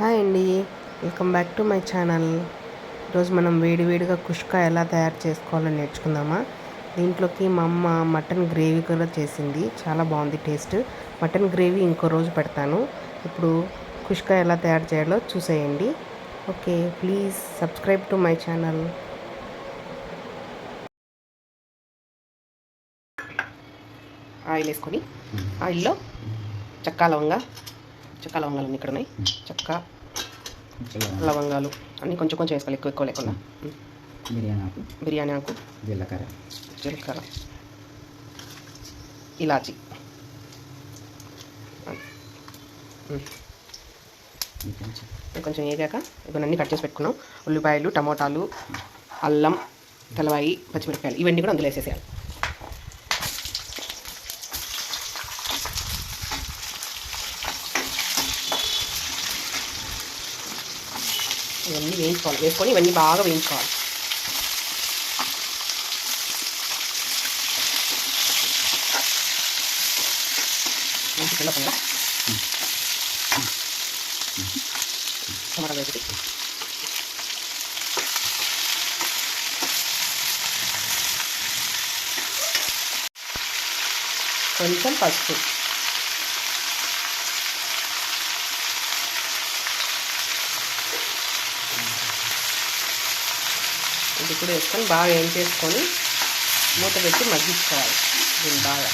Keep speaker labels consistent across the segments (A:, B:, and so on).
A: Hi అండి. Welcome back to my channel. ఈరోజు మనం వేడివేడిగా కుష్కా ఎలా తయారు చేసుకోవాలో నేర్చుకుందామా? దీంట్లోకి మా అమ్మ మటన్ గ్రేవీ కూడా చేసింది. చాలా బాగుంది టేస్ట్. మటన్ గ్రేవీ ఇంకో రోజు పెడతాను. ఇప్పుడు కుష్కా ఎలా తయారు చేయాలో చూసేయండి. Okay please subscribe to my channel. Oil వేసుకొని ఆయిల్లో చెక్క లవంగా చెక్క లవంగాలు ఇక్కడ ఉన్నాయి. చెక్క లవంగాలు. అన్నీ కొంచెం కొంచెం వేసుకోవాలి ఎక్కువ ఎక్కువ లేకుండా.
B: బిర్యానీ ఆకు.
A: బిర్యానీ ఆకు.
B: జీలకర్ర.
A: జీలకర్ర. ఇలాచి. కొంచెం వేగాక ఇవన్నీ కట్ చేసి పెట్టుకున్నాం. ఉల్లిపాయలు టమోటాలు అల్లం తెల్లవాయి పచ్చిమిరపకాయలు ఇవన్నీ కూడా అందులో వేసేసేయాలి. ఇవన్నీ వేయించుకోవాలి వేసుకొని ఇవన్నీ బాగా వేయించుకోవాలి మంచి పిల్ల పండుగ టమాటా వేసి కొంచెం పసుపు ఇది కూడా వేసుకొని బాగా ఏం చేసుకొని మూత పెట్టి మగ్గించుకోవాలి. దీన్ని బాగా.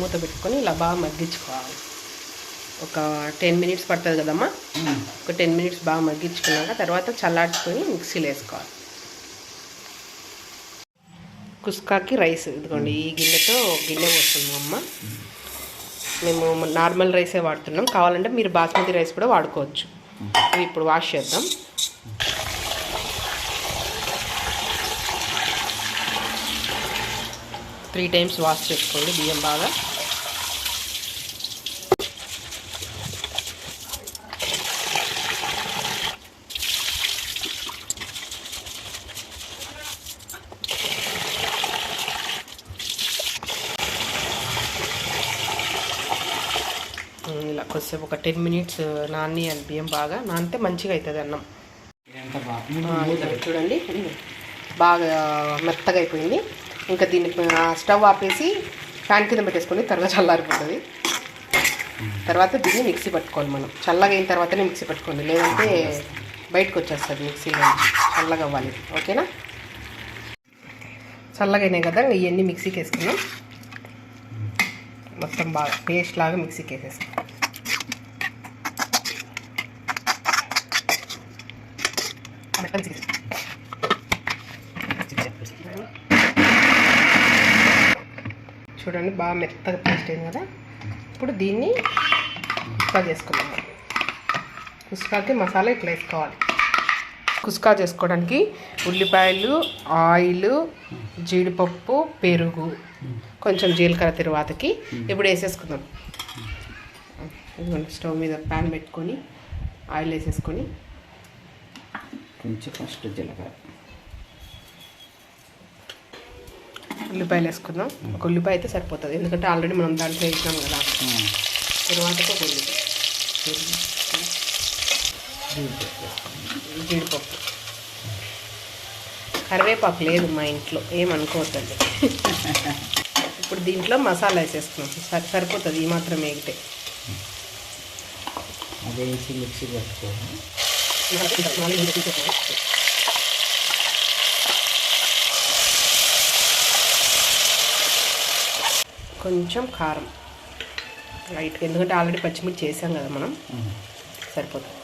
A: మూత పెట్టుకొని ఇలా బాగా మగ్గించుకోవాలి. ఒక టెన్ మినిట్స్ పడుతుంది కదమ్మా? ఒక టెన్ మినిట్స్ బాగా మగ్గించుకున్నాక తర్వాత చల్లార్చుకొని మిక్సీలో వేసుకోవాలి. కుస్కాకి రైస్. ఇదిగోండి ఈ గిన్నెతో గిన్నె పోస్తుంది అమ్మ మేము నార్మల్ రైసే వాడుతున్నాం. కావాలంటే మీరు బాస్మతి రైస్ కూడా వాడుకోవచ్చు. ఇవి ఇప్పుడు వాష్ చేద్దాం. త్రీ టైమ్స్ వాష్ చేసుకోండి బియ్యం బాగా. ఇలా కొద్దిసేపు ఒక టెన్ మినిట్స్ నాని అని బియ్యం బాగా నానితే మంచిగా అవుతుంది అన్నం. చూడండి. బాగా మెత్తగా అయిపోయింది. ఇంకా దీన్ని స్టవ్ ఆపేసి ఫ్యాన్ కింద పెట్టేసుకొని తర్వాత చల్లారిపోతుంది. తర్వాత దీన్ని మిక్సీ పట్టుకోవాలి మనం. చల్లగా అయిన తర్వాతనే మిక్సీ పట్టుకోండి. లేదంటే బయటకు వచ్చేస్తుంది మిక్సీలో. చల్లగా అవ్వాలి. ఓకేనా? చల్లగా అయినాయి కదా ఇవన్నీ మిక్సీకి వేసుకున్నాం మొత్తం బాగా పేస్ట్ లాగా మిక్సీకి వేసేసుకున్నాం మెత్తగా మిక్సీకి చూడండి బాగా మెత్తగా పేస్ట్ అయింది కదా. ఇప్పుడు దీన్ని కుస్కా చేసుకున్నాం కుస్కాకి మసాలా ఇట్లా వేసుకోవాలి. కుస్కా చేసుకోవడానికి ఉల్లిపాయలు ఆయిల్ జీడిపప్పు పెరుగు కొంచెం జీలకర్ర తిరువాతకి ఇప్పుడు వేసేసుకుందాం. ఇదిగోండి స్టవ్ మీద ప్యాన్ పెట్టుకొని ఆయిల్ వేసేసుకొని
B: కొంచెం ఫస్ట్ జీలకర్ర.
A: ఉల్లిపాయలు వేసుకుందాం. ఒక ఉల్లిపాయ అయితే సరిపోతుంది. ఎందుకంటే ఆల్రెడీ మనం దాంట్లో వేసినాం కదా. తిరువాతకి ఒక ఉల్లిపాయ. జీడిపప్పు. కరివేపాకు లేదు మా ఇంట్లో. ఏమనుకోవద్దండి ఇప్పుడు దీంట్లో మసాలా వేసేసుకున్నాం సరి సరిపోతుంది. ఈ మాత్రం వేగితే
B: అదే మిక్సీ పట్టుకోవాలి?
A: కొంచెం కారం. లైట్గా ఎందుకంటే ఆల్రెడీ పచ్చిమిర్చి చేసాం కదా మనం. సరిపోతుంది.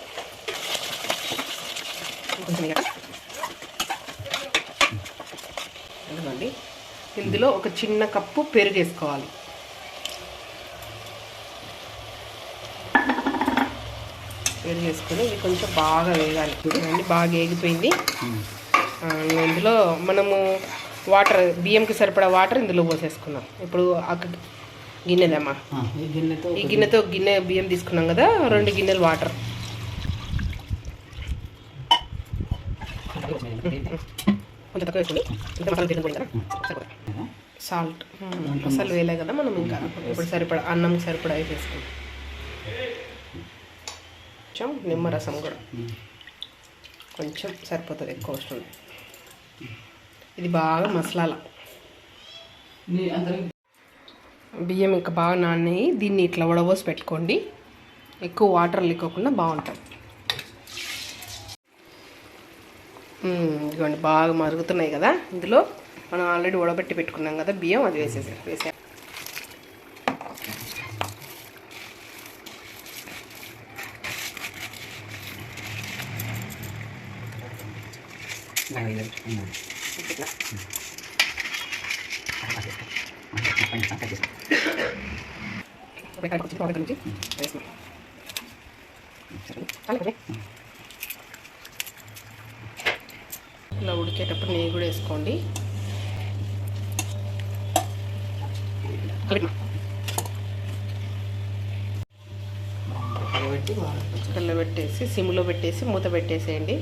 A: కొంచెం ఎందుకండి ఇందులో ఒక చిన్న కప్పు పెరుగు వేసుకోవాలి. వేసుకొని ఇది కొంచెం బాగా వేగాలి. చూడండి బాగా వేగిపోయింది ఇందులో మనము వాటర్ బియ్యంకి సరిపడా వాటర్ ఇందులో పోసేసుకున్నాం. ఇప్పుడు అక్క గిన్నెదమ్మా.
B: ఈ గిన్నెతో
A: గిన్నె బియ్యం తీసుకున్నాం కదా రెండు గిన్నెలు వాటర్. కొంచెం తక్కువ. సాల్ట్. అసలు వేలే కదా మనం ఇంకా. ఇప్పుడు సరిపడా అన్నం సరిపడా వేసేసుకుంటాం కొంచెం నిమ్మరసం కూడా. కొంచెం సరిపోతుంది ఎక్కువ వస్తుంది ఇది బాగా
B: అందరికి
A: బియ్యం ఇంకా బాగా నాన్నాయి దీన్ని ఇట్లా వడబోసి పెట్టుకోండి. ఎక్కువ వాటర్ లేకోకుండా బాగుంటాయి మ్మ్, ఇదిగోండి బాగా మరుగుతున్నాయి కదా. ఇందులో మనం ఆల్రెడీ ఉడబెట్టి పెట్టుకున్నాం కదా బియ్యం అది వేసేసి వేసే ఇట్లా నుంచి? ఇలా ఉడికేటప్పుడు నెయ్యి కూడా వేసుకోండి కుక్కర్లో పెట్టేసి సిమ్లో పెట్టేసి మూత పెట్టేసేయండి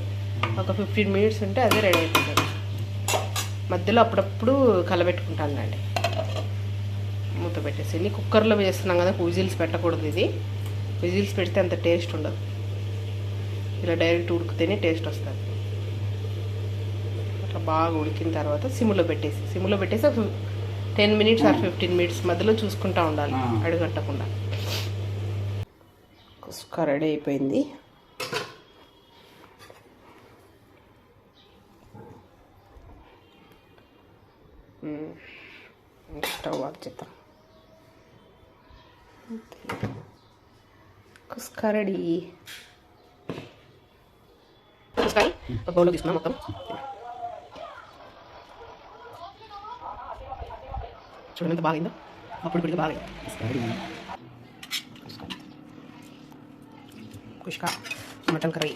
A: ఒక ఫిఫ్టీన్ మినిట్స్ ఉంటే అదే రెడీ అయిపోతుంది. మధ్యలో అప్పుడప్పుడు కలబెట్టుకుంటాను అండి మూత పెట్టేసి. ఇన్ని కుక్కర్లో వేస్తున్నాం కదా విజిల్స్ పెట్టకూడదు ఇది. విజిల్స్ పెడితే అంత టేస్ట్ ఉండదు. ఇలా డైరెక్ట్ ఉడికితేనే టేస్ట్ వస్తుంది. అట్లా బాగా ఉడికిన తర్వాత సిమ్లో పెట్టేసి సిమ్లో పెట్టేసి ten minutes or fifteen minutes మధ్యలో చూసుకుంటా ఉండాలి. అడుగట్టకుండా. కుస్క రెడీ అయిపోయింది. స్టవ్ ఆఫ్ చేద్దాం. కుస్క రెడీ కుస్కాయ ఒక బౌల్లో తీసుకున్నాం మొత్తం. చూడండి ఎంత బాగైందో. అప్పుడు ఇప్పుడు బాగైంది. కుష్క. Mutton curry.